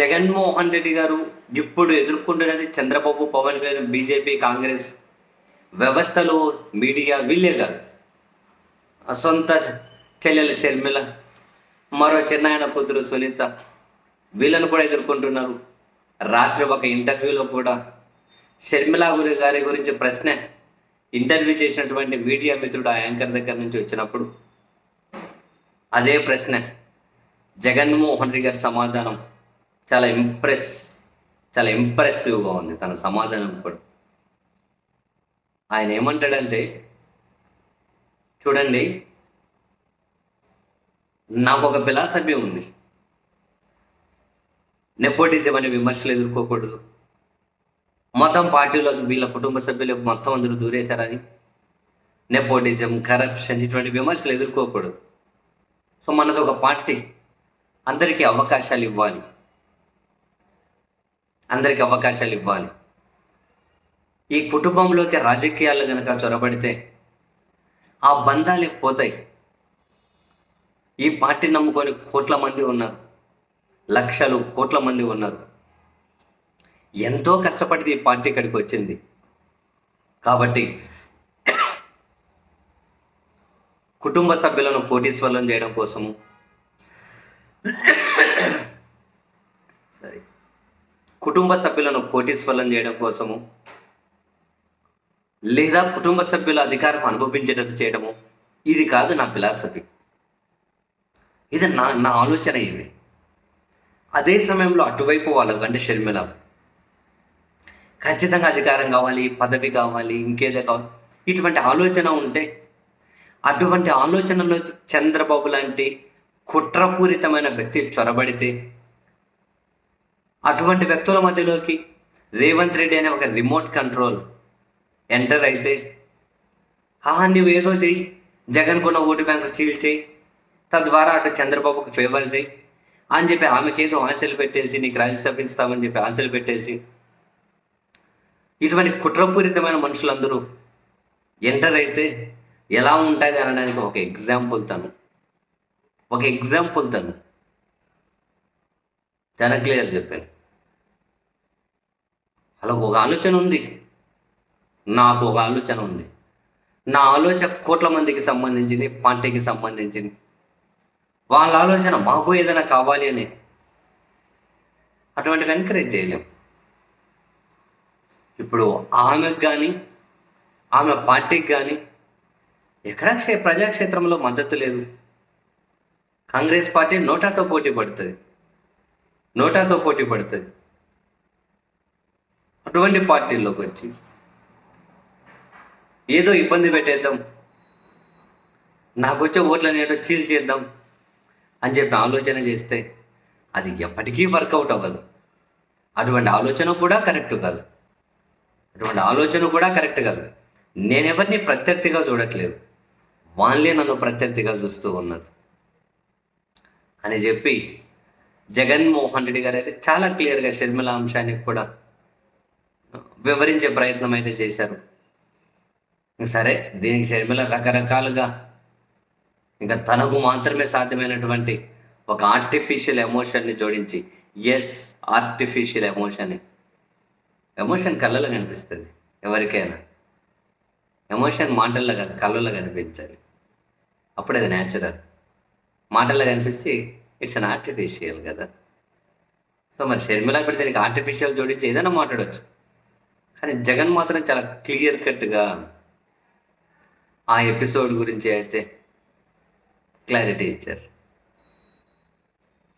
జగన్మోహన్ రెడ్డి గారు ఇప్పుడు ఎదుర్కొంటున్నది చంద్రబాబు పవన్ కళ్యాణ్ బీజేపీ కాంగ్రెస్ వ్యవస్థలు మీడియా వీళ్ళే కాదు. ఆ సొంత చెల్లెలు షర్మిల మరో చిన్నాయన కూతురు సునీత వీళ్ళను కూడా ఎదుర్కొంటున్నారు. రాత్రి ఒక ఇంటర్వ్యూలో కూడా షర్మిల గురి గారి గురించి ప్రశ్న ఇంటర్వ్యూ చేసినటువంటి మీడియా మిత్రుడు ఆ యాంకర్ దగ్గర నుంచి వచ్చినప్పుడు అదే ప్రశ్న జగన్మోహన్ రెడ్డి గారి సమాధానం. చాలా ఇంప్రెస్ చాలా ఇంప్రెసివ్గా ఉంది తన సమాధానం కూడా. ఆయన ఏమంటాడంటే చూడండి నాకు ఒక ఫిలాసఫీ ఉంది. నెపోటిజం అనే విమర్శలు ఎదుర్కోకూడదు. మొత్తం పార్టీలో వీళ్ళ కుటుంబ సభ్యులు మొత్తం అందరూ దూరేశారని. నెపోటిజం కరప్షన్ ఇటువంటి విమర్శలు ఎదుర్కోకూడదు. సో మనది ఒక పార్టీ. అందరికీ అవకాశాలు ఇవ్వాలి. అందరికీ అవకాశాలు ఇవ్వాలి. ఈ కుటుంబంలోకి రాజకీయాలు కనుక చొరబడితే ఆ బంధాలే పోతాయి. ఈ పార్టీ నమ్ముకొని కోట్ల మంది ఉన్నారు. లక్షలు కోట్ల మంది ఉన్నారు. ఎంతో కష్టపడి ఈ పార్టీ ఇక్కడికి వచ్చింది. కాబట్టి కుటుంబ సభ్యులను కోటీశ్వరులను చేయడం కోసము కుటుంబ సభ్యులను కోటీశ్వరం చేయడం కోసము లేదా కుటుంబ సభ్యుల అధికారం అనుభవించేటట్టు చేయడము ఇది కాదు నా ఫిలాసఫీ. ఇది నా నా ఆలోచన ఇది. అదే సమయంలో అటువైపు వాళ్ళకు అంటే షర్మిల. ఖచ్చితంగా అధికారం కావాలి పదవి కావాలి ఇంకేదో కావాలి. ఇటువంటి ఆలోచన ఉంటే అటువంటి ఆలోచనలో చంద్రబాబు లాంటి కుట్రపూరితమైన వ్యక్తి చొరబడితే అటువంటి వ్యక్తుల మధ్యలోకి రేవంత్ రెడ్డి అనే ఒక రిమోట్ కంట్రోల్ ఎంటర్ అయితే ఆహా నువ్వు ఏదో చెయ్యి. జగన్ కొన్న ఓటు బ్యాంకు చీల్చేయి తద్వారా అటు చంద్రబాబుకు ఫేవర్ చేయి అని చెప్పి ఆమెకి ఏదో ఆశలు పెట్టేసి నీకు రాజ్యసభ ఇస్తామని చెప్పి ఆశలు పెట్టేసి ఇటువంటి కుట్రపూరితమైన మనుషులందరూ ఎంటర్ అయితే ఎలా ఉంటుంది అనడానికి ఒక ఎగ్జాంపుల్ తను. ఒక ఎగ్జాంపుల్ తను. చాలా క్లియర్ చెప్పాను అలా ఒక ఆలోచన ఉంది. నాకు ఒక ఆలోచన ఉంది. నా ఆలోచన కోట్ల మందికి సంబంధించింది పార్టీకి సంబంధించింది. వాళ్ళ ఆలోచన మాకు ఏదైనా కావాలి అని. అటువంటివి ఎంకరేజ్ చేయలేం. ఇప్పుడు ఆమెకు కానీ ఆమె పార్టీకి కానీ ఎక్కడ క్షే ప్రజాక్షేత్రంలో మద్దతు లేదు. కాంగ్రెస్ పార్టీ నోటాతో పోటీ పడుతుంది. నోటాతో పోటీ పడుతుంది. అటువంటి పార్టీల్లోకి వచ్చి ఏదో ఇబ్బంది పెట్టేద్దాం నాకు వచ్చే ఓట్లని ఏదో చీల్ చేద్దాం అని చెప్పి ఆలోచన చేస్తే అది ఎప్పటికీ వర్కౌట్ అవ్వదు. అటువంటి ఆలోచన కూడా కరెక్ట్ కాదు. అటువంటి ఆలోచన కూడా కరెక్ట్ కాదు. నేనెవరిని ప్రత్యర్థిగా చూడట్లేదు. వాళ్ళే నన్ను ప్రత్యర్థిగా చూస్తూ ఉన్నారు. అని చెప్పి జగన్మోహన్ రెడ్డి గారు అయితే చాలా క్లియర్గా షర్మిల అంశానికి కూడా వివరించే ప్రయత్నం అయితే చేశారు. సరే దీనికి షర్మిల రకరకాలుగా ఇంకా తనకు మాత్రమే సాధ్యమైనటువంటి ఒక ఆర్టిఫిషియల్ ఎమోషన్ని జోడించి ఎస్ ఆర్టిఫిషియల్ ఎమోషన్ ఎమోషన్ కళ్ళలో కనిపిస్తుంది ఎవరికైనా. ఎమోషన్ మాటల్లో కాదు కళ్ళలో కనిపించాలి. అప్పుడు అది న్యాచురల్ మాటల్లో కనిపిస్తే ఇట్స్ అన్ ఆర్టిఫిషియల్ కదా. సో మరి షర్మిల ఇప్పుడు దీనికి ఆర్టిఫిషియల్ జోడించి ఏదైనా మాట్లాడవచ్చు కానీ జగన్ మాత్రం చాలా క్లియర్ కట్గా ఆ ఎపిసోడ్ గురించి అయితే క్లారిటీ ఇచ్చారు.